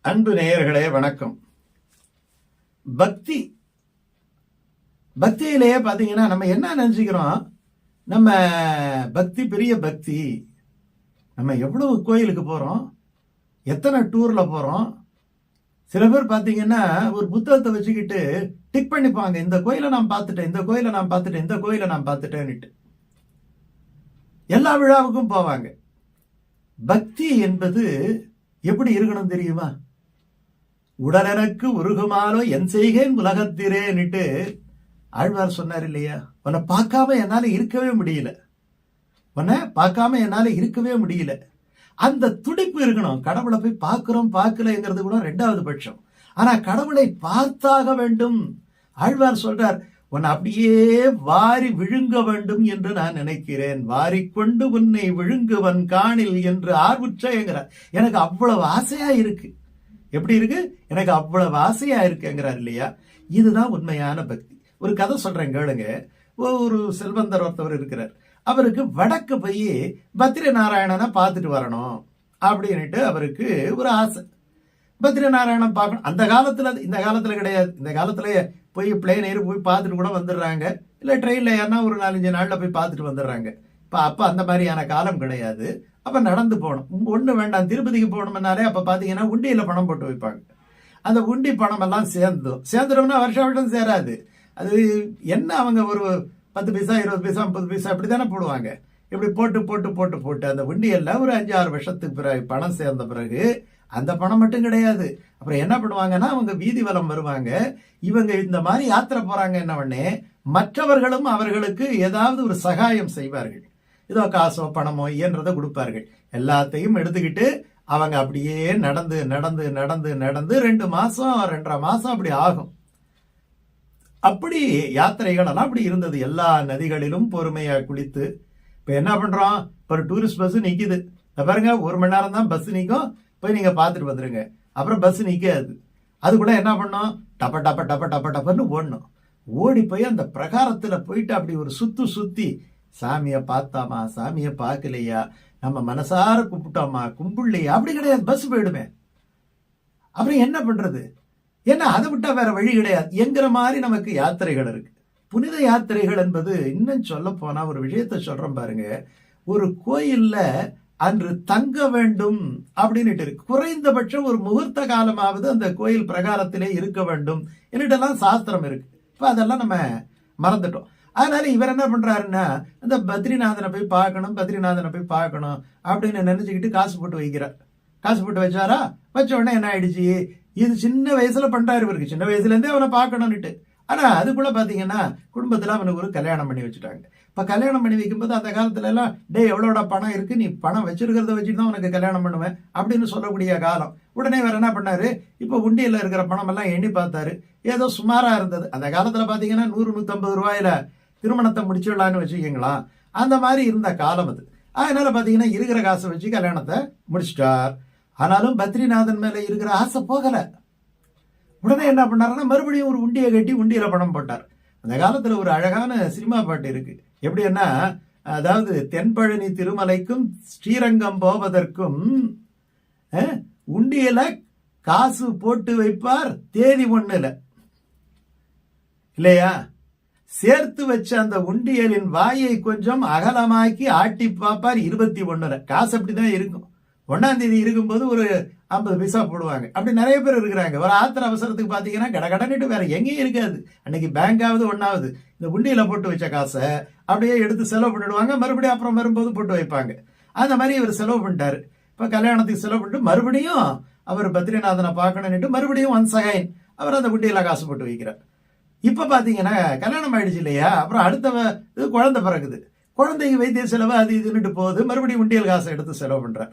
அன்பு நேயர்களே வணக்கம். பக்தி. பக்தியிலேயே பார்த்தீங்கன்னா நம்ம என்ன நினைச்சுக்கிறோம்? நம்ம பக்தி பெரிய பக்தி. நம்ம எவ்வளவு கோயிலுக்கு போகிறோம் எத்தனை டூரில் போகிறோம் சில பேர் பார்த்தீங்கன்னா ஒரு புத்தகத்தை வச்சுக்கிட்டு டிக் பண்ணிப்பாங்க. இந்த கோயிலை நான் பார்த்துட்டேன் இந்த கோயிலை நான் பார்த்துட்டேன் இந்த கோயிலை நான் பார்த்துட்டேன்னுட்டு. எல்லா விழாவுக்கும் போவாங்க. பக்தி என்பது எப்படி இருக்கணும் தெரியுமா? உடனெனக்கு உருகுமாறோ என் செய்கேன் உலகத்திரேன்னுட்டு ஆழ்வார் சொன்னார் இல்லையா உன்னை பார்க்காம என்னால இருக்கவே முடியல. உன்னை பார்க்காம என்னால இருக்கவே முடியல. அந்த துடிப்பு இருக்கணும். கடவுளை போய் பார்க்கிறோம் பார்க்கலங்கிறது கூட ரெண்டாவது பட்சம். ஆனா கடவுளை பார்த்தாக வேண்டும். ஆழ்வார் சொல்றார் உன்னை அப்படியே வாரி விழுங்க வேண்டும் என்று நான் நினைக்கிறேன். வாரிக்கொண்டு உன்னை விழுங்குவன் காணில் என்று ஆர்வுற்றார் எனக்கு அவ்வளவு ஆசையா இருக்கு. எப்படி இருக்கு? எனக்கு அவ்வளவு ஆசையா இருக்குங்கிறார் இல்லையா? இதுதான் உண்மையான பக்தி. ஒரு கதை சொல்றேன் கேளுங்க. ஒரு செல்வந்தர் ஒருத்தவர் இருக்கிறார். அவருக்கு வடக்கு போய் பத்ரி நாராயணனை பார்த்துட்டு வரணும் அப்படின்ட்டு அவருக்கு ஒரு ஆசை. பத்ரி நாராயணன் பார்க்கணும். அந்த காலத்துல இந்த காலத்துல கிடையாது. இந்த காலத்துல போய் பிளேன் ஏறி போய் பார்த்துட்டு கூட வந்துடுறாங்க. இல்லை ட்ரெயினில் ஏன்னா ஒரு நாலஞ்சு நாளில் போய் பார்த்துட்டு வந்துடுறாங்க. இப்போ அப்போ அந்த மாதிரியான காலம் கிடையாது. அப்ப நடந்து போகணும். ஒண்ணு வேண்டாம் திருப்பதிக்கு போகணும்னாலே அப்ப பாத்தீங்கன்னா உண்டியில பணம் போட்டு வைப்பாங்க. அந்த உண்டி பணம் எல்லாம் சேர்ந்தும் சேர்ந்துடும்னா வருஷம் வருஷம் சேராது. அது என்ன அவங்க ஒரு பத்து பைசா இருபது பைசா முப்பது பைசா அப்படி தானே போடுவாங்க. இப்படி போட்டு போட்டு போட்டு போட்டு அந்த உண்டியெல்லாம் ஒரு அஞ்சு ஆறு வருஷத்துக்கு பிறகு பணம் சேர்ந்த பிறகு அந்த பணம் மட்டும் கிடையாது. அப்புறம் என்ன பண்ணுவாங்கன்னா அவங்க வீதி வலம் வருவாங்க. இவங்க இந்த மாதிரி யாத்திரை போறாங்க என்ன பண்ணே மற்றவர்களும் அவர்களுக்கு ஏதாவது ஒரு சகாயம் செய்வார்கள். ஏதோ காசோ பணமோ இயன்றதை கொடுப்பார்கள். எல்லாத்தையும் எடுத்துக்கிட்டு அவங்க அப்படியே நடந்து நடந்து நடந்து நடந்து ரெண்டு மாசம் ரெண்டரை மாசம் அப்படி ஆகும். அப்படி யாத்திரைகள் எல்லாம் அப்படி இருந்தது. எல்லா நதிகளிலும் பொறுமையா குளித்து இப்ப என்ன பண்றோம்? இப்ப ஒரு டூரிஸ்ட் பஸ் நிக்குது. பாருங்க ஒரு மணி நேரம் தான் பஸ் நிற்கும் போய் நீங்க பாத்துட்டு வந்துருங்க. அப்புறம் பஸ் நிக்காது. அது கூட என்ன பண்ணோம்? டப்ப டப்ப டப்ப டப்ப டப்பன்னு ஓடணும். ஓடி போய் அந்த பிரகாரத்துல போயிட்டு அப்படி ஒரு சுத்து சுத்தி சாமியை பார்த்தாமா? சாமியை பார்க்கலையா? நம்ம மனசார கும்பிட்டோமா? கும்பிடலையா? அப்படி கிடையாது. பஸ் போயிடுமே. அப்புறம் என்ன பண்றது? ஏன்னா அதை விட்டா வேற வழி கிடையாது. என்கிற மாதிரி நமக்கு யாத்திரைகள் இருக்கு. புனித யாத்திரைகள் என்பது இன்னும் சொல்ல போனா ஒரு விஷயத்த சொல்கிறோம் பாருங்க. ஒரு கோயில்ல அன்று தங்க வேண்டும் அப்படின்னுட்டு இருக்கு. குறைந்தபட்சம் ஒரு முகூர்த்த காலமாவது அந்த கோயில் பிரகாரத்திலே இருக்க வேண்டும். என்னட்டெல்லாம் சாஸ்திரம் இருக்கு. இப்போ அதெல்லாம் நம்ம மறந்துட்டோம். அதனால இவர் என்ன பண்றாருன்னா இந்த பத்ரிநாதனை போய் பார்க்கணும் பத்ரிநாதனை போய் பார்க்கணும் அப்படின்னு நினைச்சுக்கிட்டு காசு போட்டு வைக்கிறார். காசு போட்டு வச்சாரா? வச்ச உடனே என்ன ஆயிடுச்சு? இது சின்ன வயசுல பண்றாரு இவருக்கு. சின்ன வயசுல இருந்தே அவனை பார்க்கணும்னுட்டு. ஆனா அதுக்குள்ள பாத்தீங்கன்னா குடும்பத்துல அவனுக்கு ஒரு கல்யாணம் பண்ணி வச்சுட்டாங்க. இப்ப கல்யாணம் பண்ணி வைக்கும்போது அந்த காலத்துல எல்லாம் டே எவ்வளோட பணம் இருக்கு? நீ பணம் வச்சிருக்கிறத வச்சுட்டு தான் உனக்கு கல்யாணம் பண்ணுவேன் அப்படின்னு சொல்லக்கூடிய காலம். உடனே வேற என்ன பண்ணாரு? இப்ப உண்டியல்ல இருக்கிற பணம் எல்லாம் எண்ணி பார்த்தாரு. ஏதோ சுமாரா இருந்தது. அந்த காலத்துல பாத்தீங்கன்னா நூறு நூற்றம்பது ரூபாயில திருமணத்தை முடிச்சிடலான்னு வச்சுக்கீங்களா? அந்த மாதிரி இருந்த காலம் அது. அதனால பார்த்தீங்கன்னா இருக்கிற காசை வச்சு கல்யாணத்தை முடிச்சிட்டார். ஆனாலும் பத்ரிநாதன் மேலே இருக்கிற ஆசை போகலை. உடனே என்ன பண்ணாருன்னா மறுபடியும் ஒரு உண்டியை கட்டி உண்டியில் பணம் போட்டார். அந்த காலத்தில் ஒரு அழகான சினிமா பாட்டு இருக்கு. எப்படின்னா அதாவது தென்பழனி திருமலைக்கும் ஸ்ரீரங்கம் போவதற்கும் அஹ், காசு போட்டு வைப்பார் தேதி ஒண்ணுல. இல்லையா? சேர்த்து வச்ச அந்த உண்டியலின் வாயை கொஞ்சம் அகலமாக்கி ஆட்டி பார்ப்பார் இருபத்தி ஒண்ணுல காசு அப்படிதான் இருக்கும். ஒன்னாம் தேதி இருக்கும்போது ஒரு ஐம்பது பைசா போடுவாங்க. அப்படி நிறைய பேர் இருக்கிறாங்க. ஒரு ஆத்திர அவசரத்துக்கு பாத்தீங்கன்னா கடகடன்னுட்டு வேற எங்கேயும் இருக்காது. அன்னைக்கு பேங்காவது ஒன்னாவது இந்த உண்டியில போட்டு வச்ச காசை அப்படியே எடுத்து செலவு பண்ணிடுவாங்க. மறுபடியும் அப்புறம் வரும்போது போட்டு வைப்பாங்க. அந்த மாதிரி இவர் செலவு பண்ணிட்டாரு. இப்ப கல்யாணத்துக்கு செலவு பண்ணிட்டு மறுபடியும் அவர் பத்ரிநாதனை பார்க்கணும்னுட்டு மறுபடியும் ஒன் சகைன் அவர் அந்த உண்டியில காசு போட்டு வைக்கிறார். இப்போ பார்த்தீங்கன்னா கல்யாணம் ஆயிடுச்சு இல்லையா? அப்புறம் அடுத்த இது குழந்தை பிறகுது குழந்தைக்கு வைத்திய செலவு அது இதுன்னுட்டு போகுது. மறுபடியும் உண்டியல் காசை எடுத்து செலவு பண்ணுறார்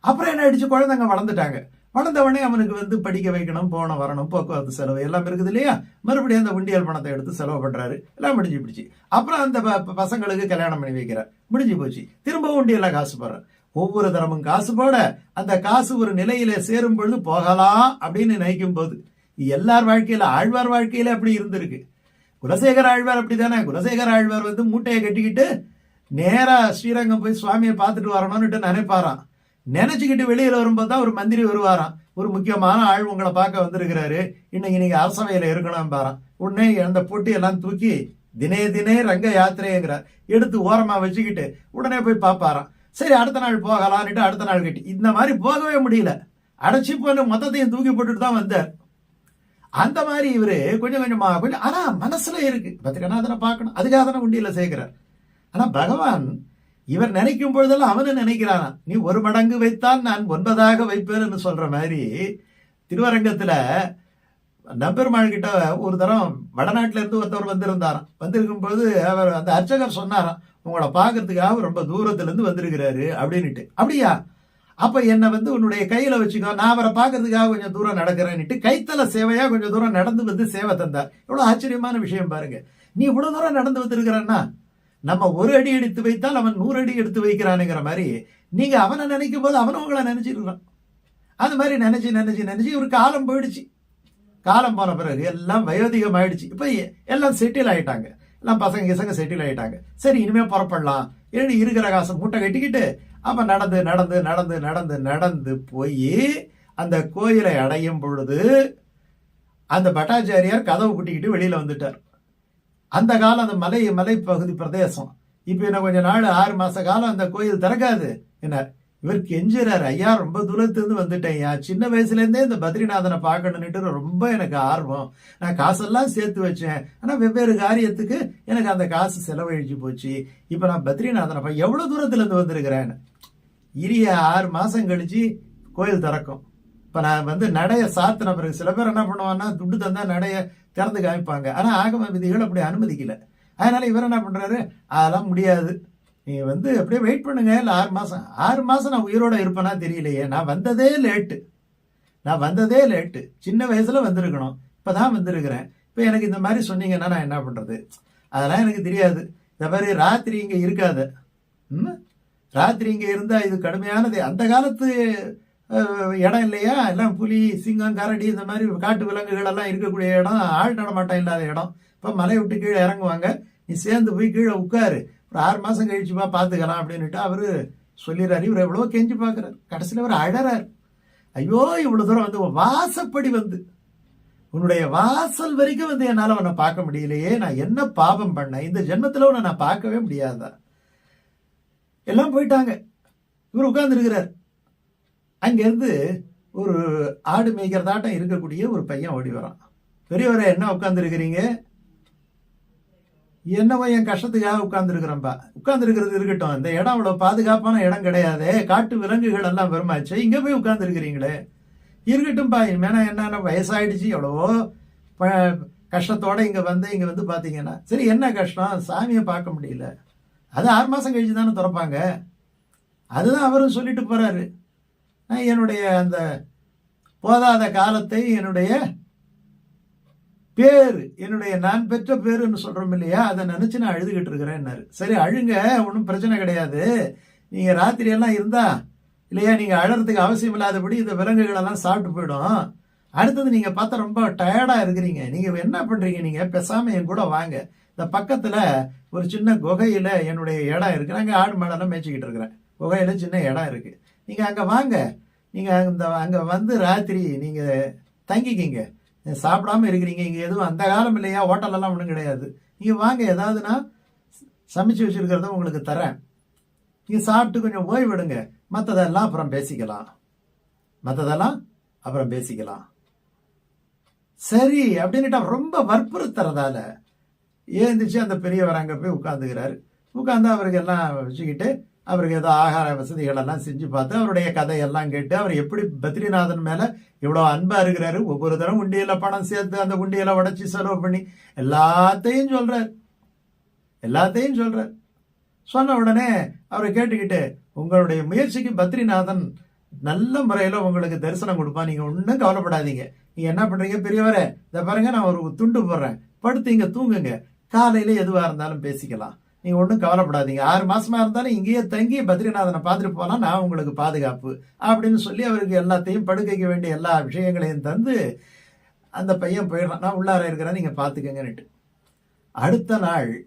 அப்புறம் என்ன ஆயிடுச்சு? குழந்தைங்க வளர்ந்துட்டாங்க. வளர்ந்தவனே அவனுக்கு வந்து படிக்க வைக்கணும் போன வரணும் போக்குவரத்து செலவு எல்லாம் இருக்குது இல்லையா? மறுபடியும் அந்த உண்டியல் பணத்தை எடுத்து செலவு பண்ணுறாரு எல்லாம் முடிஞ்சு பிடிச்சி அப்புறம் அந்த ப- பசங்களுக்கு கல்யாணம் பண்ணி வைக்கிறார். முடிஞ்சு போச்சு. திரும்பவும் உண்டியெல்லாம் காசு போடுறார். ஒவ்வொரு தரமும் காசு போட அந்த காசு ஒரு நிலையில சேரும் பொழுது போகலாம் அப்படின்னு நினைக்கும் போது எல்லார் வாழ்க்கையில ஆழ்வார் வாழ்க்கையில அப்படி இருந்திருக்கு. குலசேகர ஆழ்வார் அப்படிதானே குலசேகர ஆழ்வார் வந்து மூட்டையை கட்டிக்கிட்டு நேரா ஸ்ரீரங்கம் போய் சுவாமியை பார்த்துட்டு வரணும்னுட்டு நினைப்பாராம். நினைச்சுக்கிட்டு வெளியில வரும்போது தான் ஒரு மந்திரி வருவாராம். ஒரு முக்கியமான ஆள் உங்களை பார்க்க வந்திருக்கிறாரு. இன்னைக்கு நீங்க அரசவையில இருக்கணும் பாராம். உடனே அந்த பொட்டியெல்லாம் தூக்கி தினே தினே ரங்க யாத்திரைங்கிறார். எடுத்து ஓரமா வச்சுக்கிட்டு உடனே போய் பார்ப்பாராம். சரி அடுத்த நாள் போகலான்னுட்டு அடுத்த நாள் கட்டி. இந்த மாதிரி போகவே முடியல. அடைச்சி போன மொத்தத்தையும் தூக்கி போட்டுட்டு தான் வந்தார். அந்த மாதிரி இவரு கொஞ்சம் கொஞ்சமா கொஞ்சம் ஆனா மனசுல இருக்கு. பத்திரநாதனை பார்க்கணும். அதுக்காக தானே உண்டியில சேர்க்கிறார். ஆனா பகவான் இவர் நினைக்கும் பொழுதெல்லாம் அவனு நினைக்கிறானா நீ ஒரு மடங்கு வைத்தால் நான் ஒன்பதாக வைப்பேன்னு சொல்ற மாதிரி திருவரங்கத்துல நம்பெருமாள் கிட்ட ஒரு தரம் வடநாட்டுல இருந்து ஒருத்தவர் வந்திருந்தாராம். வந்திருக்கும் போது அவர் அந்த அர்ச்சகர் சொன்னாராம் உங்களை பார்க்கறதுக்காக ரொம்ப தூரத்துல இருந்து வந்திருக்கிறாரு அப்படின்ட்டு அப்படியா? அப்ப என்னை வந்து உன்னுடைய கையில வச்சுக்கோ. நான் அவரை பார்க்கறதுக்காக கொஞ்சம் தூரம் நடக்கிறேன்னுட்டு கைத்தல சேவையா கொஞ்சம் தூரம் நடந்து வந்து சேவை தந்தார். எவ்வளவு ஆச்சரியமான விஷயம் பாருங்க. நீ இவ்வளவு தூரம் நடந்து வந்திருக்கிறன்னா நம்ம ஒரு அடி எடுத்து வைத்தால் அவன் நூறு அடி எடுத்து வைக்கிறானுங்கிற மாதிரி நீங்க அவனை நினைக்கும் போது அவனும் உங்களை நினைச்சிருக்கிறான். அது மாதிரி நினைச்சு நினைச்சு நினைச்சு ஒரு காலம் போயிடுச்சு. காலம் போன பிறகு எல்லாம் வயோதிகம் ஆயிடுச்சு இப்ப எல்லாம் செட்டில் ஆயிட்டாங்க. எல்லாம் பசங்க கிசங்க செட்டில் ஆயிட்டாங்க. சரி இனிமே புறப்படலாம். ஏன்னு இருக்கிற காசை மூட்டை கட்டிக்கிட்டு அப்ப நடந்து நடந்து நடந்து நடந்து நடந்து போய் அந்த கோயிலை அடையும் பொழுது அந்த பட்டாச்சாரியார் கதவு பூட்டிக்கிட்டு வெளியில வந்துட்டார். அந்த காலம் அந்த மலை மலைப்பகுதி பிரதேசம். இப்போ என்ன கொஞ்ச நாள் ஆறு மாச காலம் அந்த கோயில் திறக்காது என்ன இவர் கெஞ்சுறாரு ஐயா ரொம்ப தூரத்துலேருந்து வந்துட்டேன்யா சின்ன வயசுலேருந்தே இந்த பத்ரிநாதனை பார்க்கணுன்னுட்டு ரொம்ப எனக்கு ஆர்வம். நான் காசெல்லாம் சேர்த்து வச்சேன். ஆனால் வெவ்வேறு காரியத்துக்கு எனக்கு அந்த காசு செலவழிச்சு போச்சு. இப்போ நான் பத்ரிநாதனை எவ்வளோ தூரத்துலேருந்து வந்திருக்கிறேன்னு இரிய ஆறு மாதம் கழிச்சு கோயில் திறக்கும். இப்போ நான் வந்து நடைய சாத்தின பிறகு சில பேர் என்ன பண்ணுவாங்கன்னா துட்டு தந்தால் நடைய திறந்து காமிப்பாங்க. ஆனால் ஆகம விதிகள் அப்படி அனுமதிக்கல. அதனால் இவர் என்ன பண்ணுறாரு அதெல்லாம் முடியாது. நீ வந்து அப்படியே வெயிட் பண்ணுங்க. இல்லை ஆறு மாதம் ஆறு மாதம் நான் உயிரோட இருப்பேனா தெரியலையே. நான் வந்ததே லேட்டு நான் வந்ததே லேட்டு சின்ன வயசில் வந்திருக்கணும். இப்போ தான் வந்திருக்கிறேன். இப்போ எனக்கு இந்த மாதிரி சொன்னீங்கன்னா நான் என்ன பண்ணுறது அதெல்லாம் எனக்கு தெரியாது. இந்த மாதிரி ராத்திரி இங்கே இருக்காத. ம்? ராத்திரி இங்கே இருந்தால் இது கடுமையானது. அந்த காலத்து இடம் இல்லையா? எல்லாம் புலி சிங்கம் கரடி இந்த மாதிரி காட்டு விலங்குகள் எல்லாம் இருக்கக்கூடிய இடம். ஆள் நடமாட்டம் இல்லாத இடம். இப்போ மலை விட்டு கீழே இறங்குவாங்க. நீ சேர்ந்து போய் கீழே உட்காரு. ஒரு ஆறு மாதம் கழிச்சுப்பா பார்த்துக்கலாம் அப்படின்னுட்டு அவர் சொல்லிடுறாரு. இவர் எவ்வளோ கெஞ்சி பார்க்குறாரு. கடைசியில் அவர் அழறார். ஐயோ இவ்வளோ தூரம் வந்து உன் வாசப்படி வந்து உன்னுடைய வாசல் வரைக்கும் வந்து என்னால் உன்னை பார்க்க முடியலையே. நான் என்ன பாவம் பண்ணேன்? இந்த ஜென்மத்தில் உன்னை நான் பார்க்கவே முடியாதான் எல்லாம் போயிட்டாங்க. இவர் உட்கார்ந்துருக்கிறார். அங்கேருந்து ஒரு ஆடு மேய்க்கிறதாட்டம் இருக்கக்கூடிய ஒரு பையன் ஓடி வரான். பெரியவரை என்ன உட்காந்துருக்கிறீங்க என்னவோ என் கஷ்டத்துக்காக உட்கார்ந்துருக்கிறேன்ப்பா உட்கார்ந்துருக்கிறது இருக்கட்டும். இந்த இடம் அவ்வளோ பாதுகாப்பான இடம் கிடையாதே. காட்டு விலங்குகள் எல்லாம் வருமாச்சு. இங்கே போய் உட்காந்துருக்கிறீங்களே இருக்கட்டும்ப்பா இனிமேனா என்னென்ன வயசாயிடுச்சு? எவ்வளவோ ப- இங்கே வந்து இங்கே வந்து பார்த்தீங்கன்னா சரி என்ன கஷ்டம்? சாமியை பார்க்க முடியல. அது ஆறு மாதம் கழிச்சு தானே திறப்பாங்க. அதுதான் அவரும் சொல்லிட்டு போகிறாரு நான் என்னுடைய அந்த போதாத காலத்தை என்னுடைய பேர் என்னுடைய நான் பெற்ற பேருன்னு சொல்கிறோம் இல்லையா? அதை நினச்சி நான் அழுதுகிட்டு இருக்கிறேன்னாரு. சரி அழுங்க ஒன்றும் பிரச்சனை கிடையாது. நீங்கள் ராத்திரியெல்லாம் இருந்தால் இருந்தா இல்லையா நீங்கள் அழறதுக்கு அவசியம் இல்லாதபடி இந்த விலங்குகளெல்லாம் சாப்பிட்டு போயிடும். அடுத்தது நீங்கள் பார்த்தா ரொம்ப டயர்டாக இருக்கிறீங்க. நீங்கள் என்ன பண்ணுறீங்க நீங்கள் பேசாமல் என் கூட வாங்க. இந்த பக்கத்தில் ஒரு சின்ன குகையில் என்னுடைய இடம் இருக்கு. அங்கே ஆடு மாடெல்லாம் மேய்ச்சிக்கிட்டு இருக்கிறேன். குகையில் சின்ன இடம் இருக்கு. நீங்கள் அங்கே வாங்க. நீங்கள் அந்த அங்கே வந்து ராத்திரி நீங்கள் தங்கிக்கிங்க. சாப்பிடாம இருக்கிறீங்க. இங்கே எதுவும் அந்த காலம் இல்லையா? ஹோட்டலெல்லாம் ஒன்றும் கிடையாது. நீங்கள் வாங்க. ஏதாவதுன்னா சமைச்சு வச்சுருக்கிறத உங்களுக்கு தரேன். நீங்கள் சாப்பிட்டு கொஞ்சம் ஓய்வெடுங்க மற்றதெல்லாம் அப்புறம் பேசிக்கலாம். மற்றதெல்லாம் அப்புறம் பேசிக்கலாம். சரி அப்படின்னுட்டு ரொம்ப வற்புறுத்துறதால ஏந்திச்சு அந்த பெரியவர் அங்கே போய் உட்காந்துக்கிறாரு உட்காந்து அவருக்கு எல்லாம் வச்சுக்கிட்டு அவருக்கு ஏதோ ஆகார வசதிகள் எல்லாம் செஞ்சு பார்த்து அவருடைய கதையெல்லாம் கேட்டு அவர் எப்படி பத்ரிநாதன் மேலே இவ்வளோ அன்பாக இருக்கிறாரு? ஒவ்வொரு தரம் உண்டியில் பணம் சேர்த்து அந்த உண்டியில் உடச்சி செலவு பண்ணி எல்லாத்தையும் சொல்கிறார் எல்லாத்தையும் சொல்கிறார் சொன்ன உடனே அவரை கேட்டுக்கிட்டு உங்களுடைய முயற்சிக்கு பத்ரிநாதன் நல்ல முறையில் உங்களுக்கு தரிசனம் கொடுப்பான். நீங்கள் ஒன்றும் கவலைப்படாதீங்க. நீங்கள் என்ன பண்ணுறீங்க பெரியவரே? இதை பாருங்க நான் ஒரு துண்டு போடுறேன். படுத்து இங்கே தூங்குங்க. காலையில் எதுவாக இருந்தாலும் பேசிக்கலாம். நீங்கள் ஒன்றும் கவலைப்படாதீங்க. ஆறு மாதமாக இருந்தாலும் இங்கேயே தங்கி பத்ரிநாதனை பார்த்துட்டு போனால் நான் உங்களுக்கு பாதுகாப்பு அப்படின்னு சொல்லி அவருக்கு எல்லாத்தையும் படுக்கைக்க வேண்டிய எல்லா விஷயங்களையும் தந்து அந்த பையன் போயிடுறான். நான் உள்ளார இருக்கிறேன் நீங்கள் பார்த்துக்கங்கன்னுட்டு. அடுத்த நாள்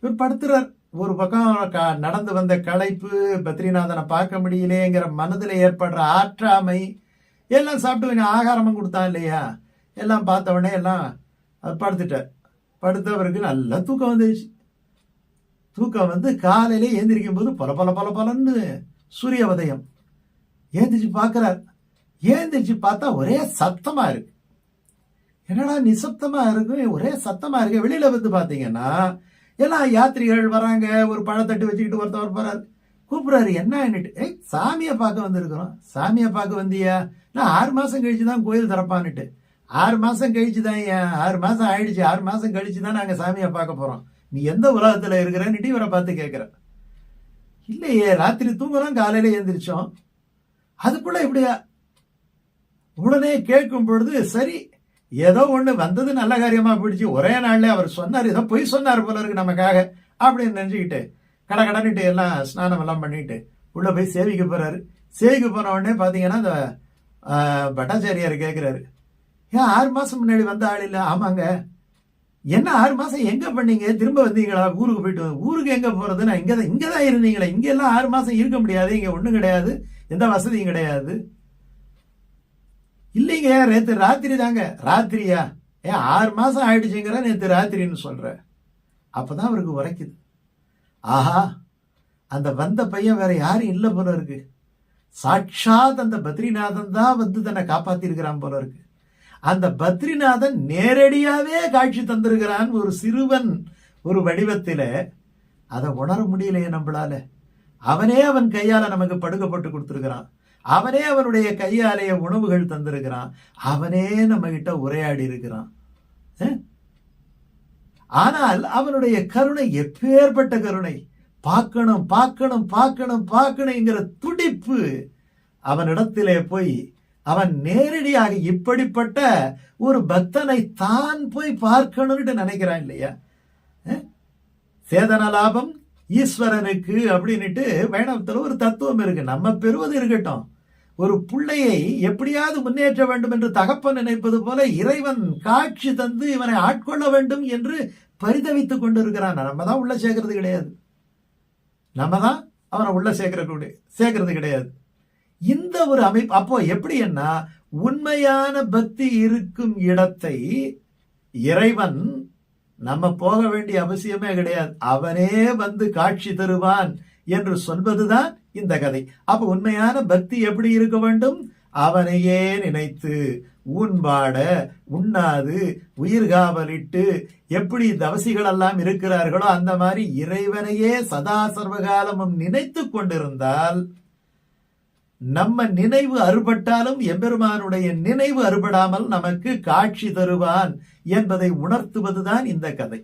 இவர் படுத்துறார். ஒரு பக்கம் க- நடந்து வந்த களைப்பு பத்ரிநாதனை பார்க்க முடியலேங்கிற மனதில் ஏற்படுற ஆற்றாமை எல்லாம் சாப்பிட்டு கொஞ்சம் ஆகாரமும் கொடுத்தான் இல்லையா? எல்லாம் பார்த்த உடனே எல்லாம் படுத்துட்டார். படுத்த படுத்தவருக்கு நல்லா தூக்கம் வந்துச்சு தூக்கம் வந்து காலையில ஏந்திரிக்கும் போது பல பல பல பலன்னு சூரிய உதயம். ஏந்திரிச்சு பார்க்கறார். ஏந்திரிச்சு பார்த்தா ஒரே சத்தமா இருக்கு. என்னடா நிசப்தமா இருக்கு? ஒரே சத்தமா இருக்கு. வெளியில வந்து பாத்தீங்கன்னா எல்லாம் யாத்திரிகள் வராங்க. ஒரு பழத்தட்டு வச்சுக்கிட்டு ஒருத்தவர் போறாரு. கூப்பிடுறாரு என்ன என்னட்டு ஏய் சாமியை பார்க்க வந்திருக்கிறோம். சாமியை பார்க்க வந்தியா? நான் ஆறு மாசம் கழிச்சு தான் கோயில் திறப்பான்னுட்டு. ஆறு மாசம் கழிச்சு தான் ஏன்? ஆறு மாசம் ஆயிடுச்சு. ஆறு மாசம் கழிச்சு தான் நாங்கள் சாமியை பார்க்க போகிறோம் நீ எந்த உலகத்தில் இருக்கிறன்னு இவரை பார்த்து கேட்குற. இல்லையே ராத்திரி தூங்குறோம் காலையில எழுந்திரிச்சோம் அதுக்குள்ள இப்படியா உடனே கேட்கும் பொழுது சரி ஏதோ ஒண்ணு வந்தது நல்ல காரியமா போயிடுச்சு. ஒரே நாள்ல அவர் சொன்னார் ஏதோ பொய் சொன்னார் போல இருக்கு நமக்காக அப்படின்னு நினைச்சுக்கிட்டு கட கடன்னுட்டு எல்லாம் ஸ்நானம் எல்லாம் பண்ணிட்டு உள்ள போய் சேவிக்க போறாரு. சேவிக்க போன உடனே பாத்தீங்கன்னா அந்த பட்டாச்சாரியார் கேட்கிறாரு. ஏன் ஆறு மாசம் முன்னாடி வந்த ஆள் இல்ல? ஆமாங்க. என்ன ஆறு மாசம் எங்க பண்ணீங்க? திரும்ப வந்தீங்களா? ஊருக்கு போயிட்டு வந்து- ஊருக்கு எங்க போறது நான் இங்கே தான் இருந்தீங்களா. இங்க எல்லாம் ஆறு மாசம் இருக்க முடியாது. இங்க ஒண்ணும் கிடையாது. எந்த வசதியும் கிடையாது. இல்லைங்க. நேத்து ராத்திரி தாங்க. ராத்திரியா? ஏன் ஆறு மாசம் ஆயிடுச்சுங்கிற நேத்து ராத்திரின்னு சொல்ற. அப்பதான் அவருக்கு உரைக்குது. ஆஹா அந்த வந்த பையன் வேற யாரும் இல்லை போல இருக்கு. சாட்சாத் அந்த பத்ரிநாதன் தான் வந்து தன்னை காப்பாற்றிருக்கிறான் போல இருக்கு. அந்த பத்ரிநாதன் நேரடியாகவே காட்சி தந்திருக்கிறான் ஒரு சிறுவன் ஒரு வடிவத்தில். அதை உணர முடியலையே நம்மளால. அவனே அவன் கையால் நமக்கு படுக்கப்பட்டு கொடுத்துருக்கிறான். அவனே அவனுடைய கையாலேயே உணவுகள் தந்திருக்கிறான். அவனே நம்ம கிட்ட உரையாடி இருக்கிறான். ஆனால் அவனுடைய கருணை எப்பேற்பட்ட கருணை? பார்க்கணும் பார்க்கணும் பார்க்கணும் பார்க்கணுங்கிற துடிப்பு அவனிடத்திலே போய் அவன் நேரடியாக இப்படிப்பட்ட ஒரு பக்தனை தான் போய் பார்க்கணும்னு நினைக்கிறான் இல்லையா? சேதன லாபம் ஈஸ்வரனுக்கு அப்படின்னுட்டு வைணவத்தில் ஒரு தத்துவம் இருக்கு. நம்ம பெறுவது இருக்கட்டும். ஒரு பிள்ளையை எப்படியாவது முன்னேற்ற வேண்டும் என்று தகப்பன் நினைப்பது போல இறைவன் காட்சி தந்து இவனை ஆட்கொள்ள வேண்டும் என்று பரிதவித்துக் கொண்டிருக்கிறான். நம்ம தான் உள்ள சேர்க்கறது கிடையாது. நம்ம தான் அவனை உள்ள சேர்க்கிற சேர்க்கறது கிடையாது. இந்த ஒரு அமைப்பு அப்போ எப்படின்னா உண்மையான பக்தி இருக்கும் இடத்தை இறைவன் நம்ம போக வேண்டிய அவசியமே கிடையாது. அவனே வந்து காட்சி தருவான் என்று சொல்வதுதான் இந்த கதை. அப்ப உண்மையான பக்தி எப்படி இருக்க வேண்டும்? அவனையே நினைத்து ஊன்பாட உண்ணாது உயிர்காவலிட்டு எப்படி தவசிகள் எல்லாம் இருக்கிறார்களோ அந்த மாதிரி இறைவனையே சதா சர்வகாலமும் நினைத்து கொண்டிருந்தால் நம்ம நினைவு அறுபட்டாலும் எம்பெருமானுடைய நினைவு அறுபடாமல் நமக்கு காட்சி தருவான் என்பதை உணர்த்துவதுதான் இந்த கதை.